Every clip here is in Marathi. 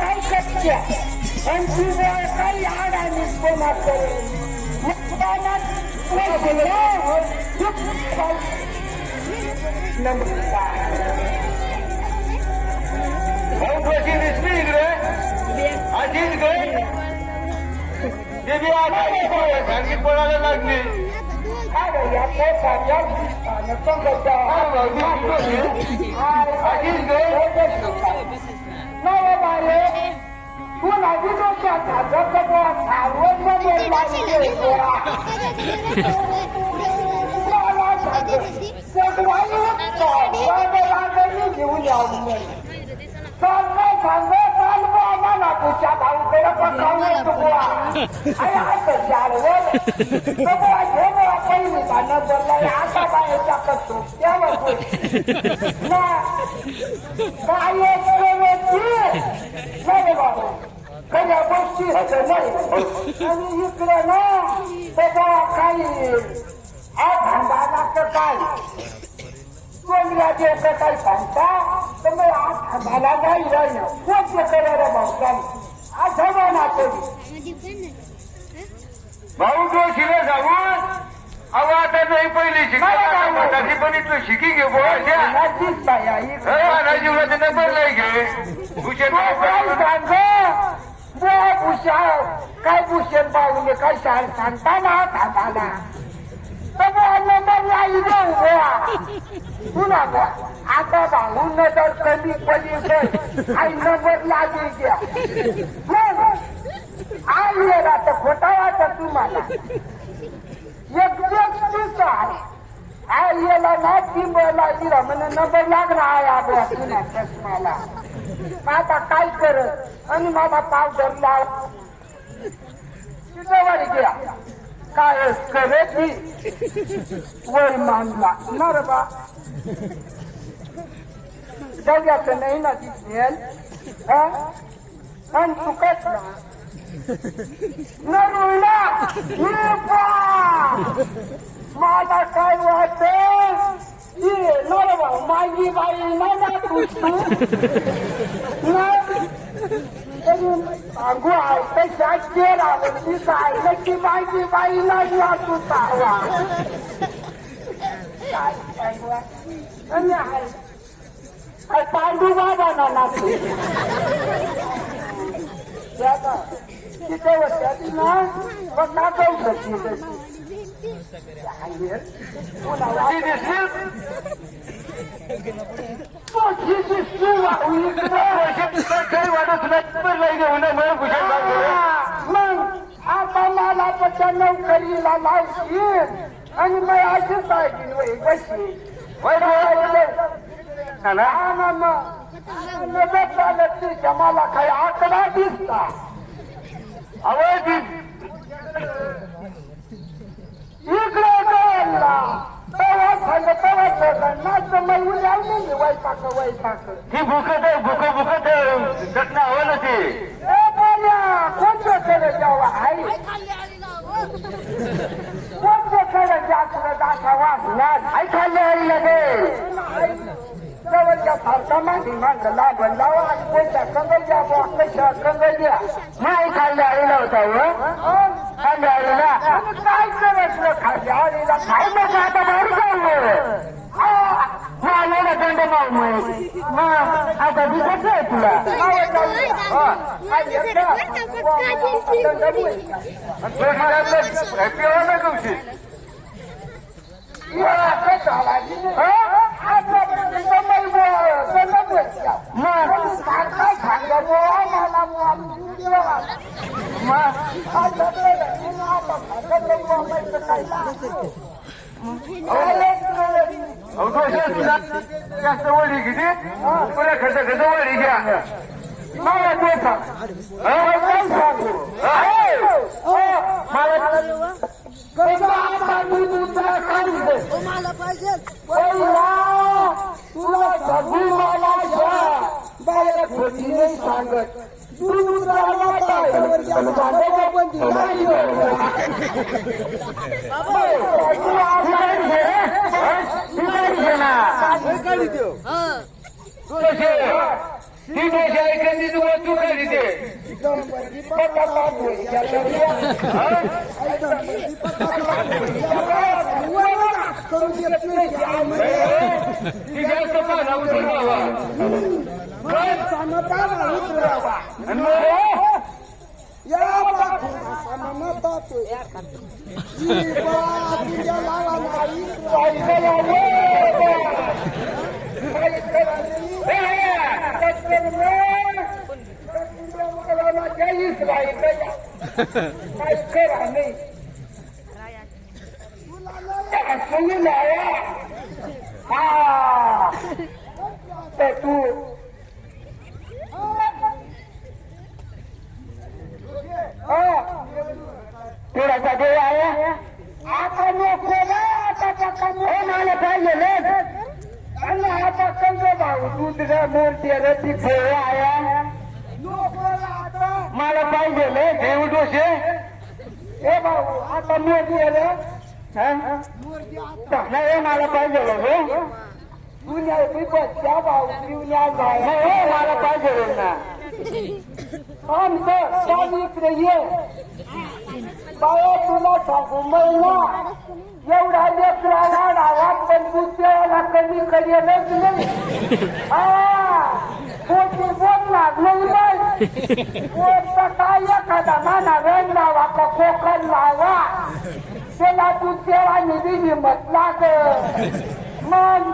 ಸಂಕಷ್ಟಕ್ಕೆ ಸಂಜೀವ ಕಲ್ಯಾಣ ನಿಶ್ಚಯ ಮಾಡ್ತಾರೆ ನಮಸ್ಕಾರ Brazil ismiyle Aziz Bey. Bibi Aziz Bey Hangi paralı lagni? Abi yapmasam yapmışsam Aziz Bey. बाया बुवा काय शक्य आणि ती बुवा काही आड आणि कोणात भाऊ अशी दिसली इकडे अशीच गई ते बी आता सांगी पडायला लागली अशीच गई घेऊन यावं काल काय सांग काल बा आम्हाला तुझ्या भाऊकडे पण सांगायचं बुवा अरे असं झालं बुवा हे बुवा पहिली भांडण बोलला आता बाहेरच्या कसो त्यावर काय नाही बाबू खऱ्या गोष्टी असं नाही आणि इकडे ना त्याचा काही हा काय कोणत्या असं सांगता तर मग आज नाही राहिलं कोणते करायला भाऊ असं म्हणा तरी भाऊ तो शिले जाऊन शिकायची पण इथलं शिकी घे इकडे. जीवनाचे नंबर नाही घे. भूषण भूषण. काय भूषण पाहुणे काय सांग सांगता ना थांबाला तर नंबर नाही देऊ पुन्हा आता भाऊन तर कमी पडी काही नंबर लागेल द्या आई आता खोटा वाटत तुम्हाला एक व्यक्तीच आहे आईला याला ना म्हणे नंबर लागला आहे आपल्या पुन्हा चष्माला. माझा काय करत आणि माझा पाव धरला. जवळ गेला. काय करत मी वर मानला ना रे बा. जगाचं नाही ना दिसेल पण चुकत ना. रुळला नरुला माझा काय वाटत? नरवा माझी बाई ना ना तू सांगू आहे तशा चेहरा ती काय की माझी बाई नाही वाटू तावा काय पांडू बाबा ना नातू. तिथे होत्या ती दिसली तशी दिसली वाहू इकडे. काही वाटत नाही नंबर नाही घेऊन म्हणून भूषण सांगतो मग आता मला पच्या नोकरीला लावशील आणि मग अशीच पाहिजे वय कशी हा ना? हा ना मग नजर चालत तिच्या मला काही आकडा दिसता अहो ती इकडे गेला तेव्हा झालं तेव्हा झालं ना तर मग उद्या नाही ती भुकत आहे भुक भुकत. घटना हो ना ती केलं जेव्हा आई? केलं जास्त दाखा वाचणार आई खाल्ले आई लगे जवळच्या मागे मागं लागल लावा आणि कोणत्या कंगल्या बुवा कशा कंगल्या नाही खाल्ले आईला होता हो. खाल्ले आईला. आणि काय करायचं? खाली आलेला मग आता जाऊ मला तोंड मग आता दिसत आहे तुला पिवा ना कौशी अहो दोषी तुला जास्त वळी किती? पुऱ्या खर्च खर्च वळी घ्या मला पाहिजे तुला सगळी मला सांगत तू दुसऱ्याला काय सांगायचं पण ती करून देत नाही ती आम्ही. ती जास्त पाहा आहे. हा. तर तू थोडासा देव आया आता नको ना आता पक्का मला पाहिजे आणि आता कंग भाऊ दुसऱ्या मूर्ती रती खेळ आया मला पाहिजे देव डोसे हे भाऊ आता मोठी आलं नाही मला पाहिजे हे. दुनिया विपत्या भाऊ दुनिया जाय. मला पाहिजे ना. आमचं स्वामित्र ये. बाया तुला सांगू महिना एवढा लेकराला गावात पण दुसऱ्याला कमी करेलच नाही. हा पोटी बोट लागलं नाही पोटचा काय एखादा माना वेळ लावा का कोकण लावा. त्याला तू तेव्हा निधी हिंमत लाग मग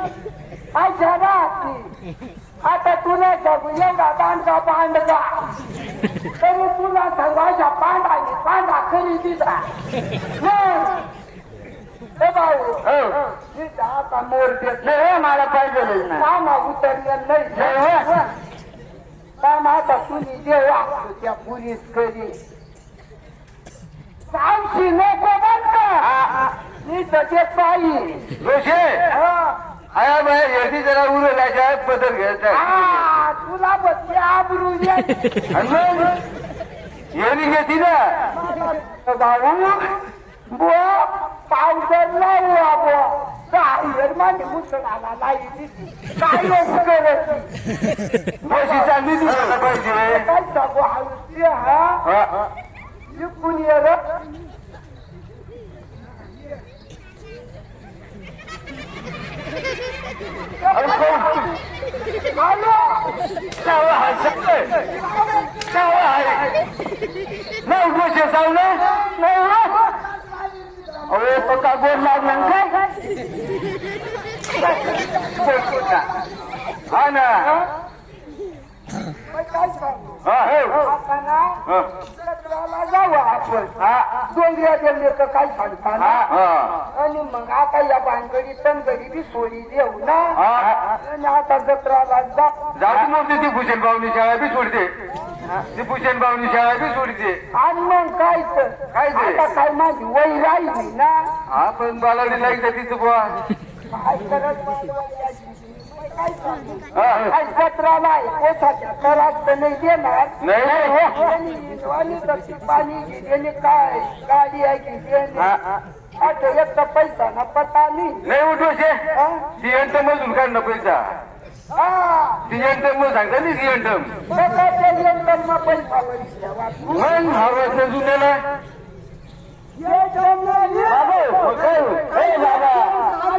अशा राहती आता तुला सांगू एवढा दांडगा बांधगा तरी तुला सर्वांच्या पांडा हे. भाऊ तिथं आता मोर देत नाही. मला पाहिजे कामा नाही. आता तुम्ही देवा त्या पुरीस करी सांगशी नको बंद मी त्याचे पायी दोषे आया बाहेर येते जरा उरलाच्या पदर घ्यायचा हा तुला बघते आबरू येते आणि मग? येणी घेती ना? बाबू बुवा पावडर नाही बुवा काय म्हणजे मुसळाला नाही काय लोक करत दोषी चालली तुला पाहिजे काय सांगू हलती हा हा. विकून ये रे अरे कोण? हो. पक्का गोड लागला काय हा ना जत्राला आपण काय सांगता ना आणि मग आता या भानगडी तनगडी बी सोडी देऊ ना? हा. आणि आता जत्राला जा. जाऊ मोठी ती भूषण शाळा बी सोडते. ती भूषण भाऊनी शाळा बी सोडते. आणि मग काय काय? आता काय माझी वय राहिली ना? हा पण बालाडी लागते तिथं बुवा. काय करत माझी वय करात नाही देणार नाही पाणी काय गाडी आहे की आता एक पैसा ना पता नाही नाही उठवशे हा? सीएनटम मधून काढणं पैसा सीएनटम मग सांगता ना सीएनटम स्वतःच्या पैसा जुन्याला बाबा,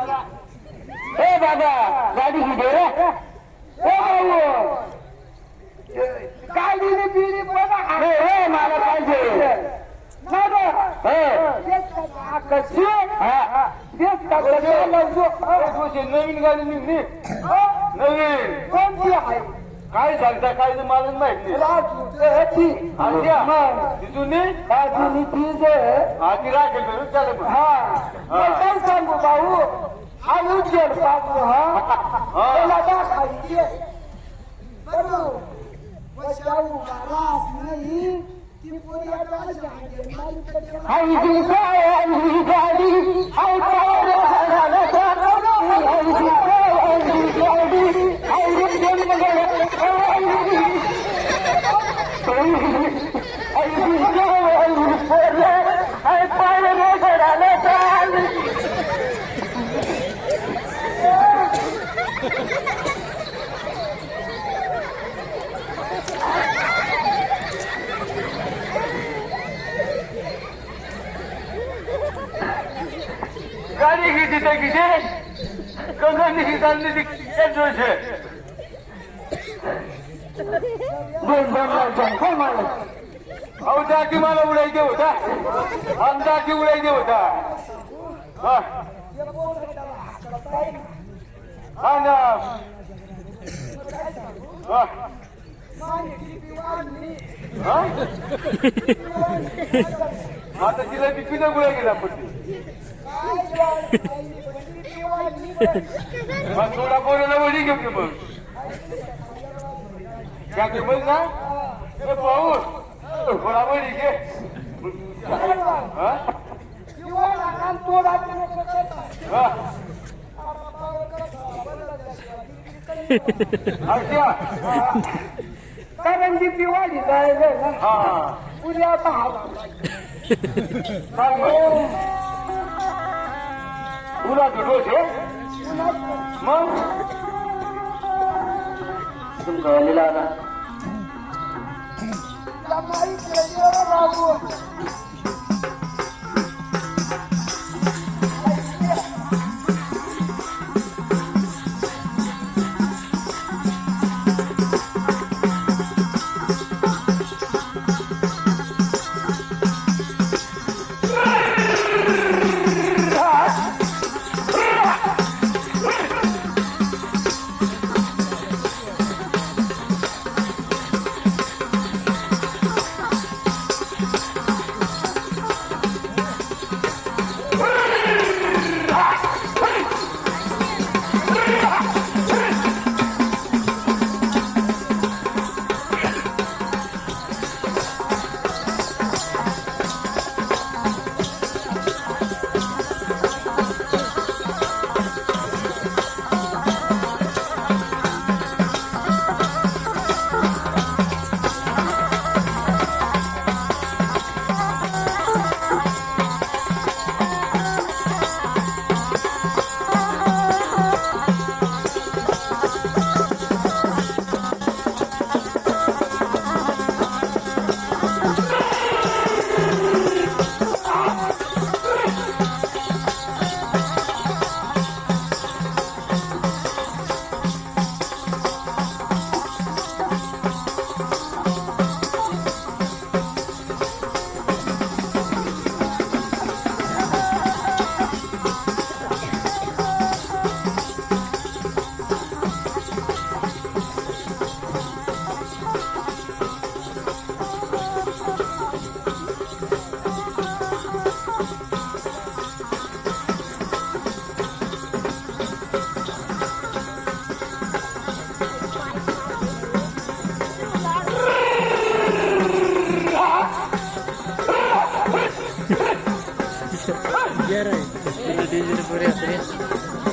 तुझी नवीन गाडी निघली हा? नवीन कोणती आहे काय सांगता काय तर मला माहीत. तिथून? राजूनी तीच. हा ती राखेल तर त्याला पण. हा काय सांगू भाऊ आयुष्य बाबू हा हा. त्याला दाखायची ती आई जी काय गाडी तर? आई जी काय आई गाडी आई जी जन्म गेला आई जी आई जी काय आई पोरले आई पाय रे झालं तर? गाडी किती ते किती कंगन चालली दोन दोन लावून काय मला उडायचे होता आमदाची उडायचे होता? आता तिला किती गुळा गेला मग थोडा बोलायला वडी की मग क्या ते बोल ना ए, पाहून थोडा वडी घे. कारण ती दिवाळी जायला उद्या पाहावा सांग मग उन्हाचं डोस आहे मग तुमचा लिहिला ना बाबू डिजिटल पुढे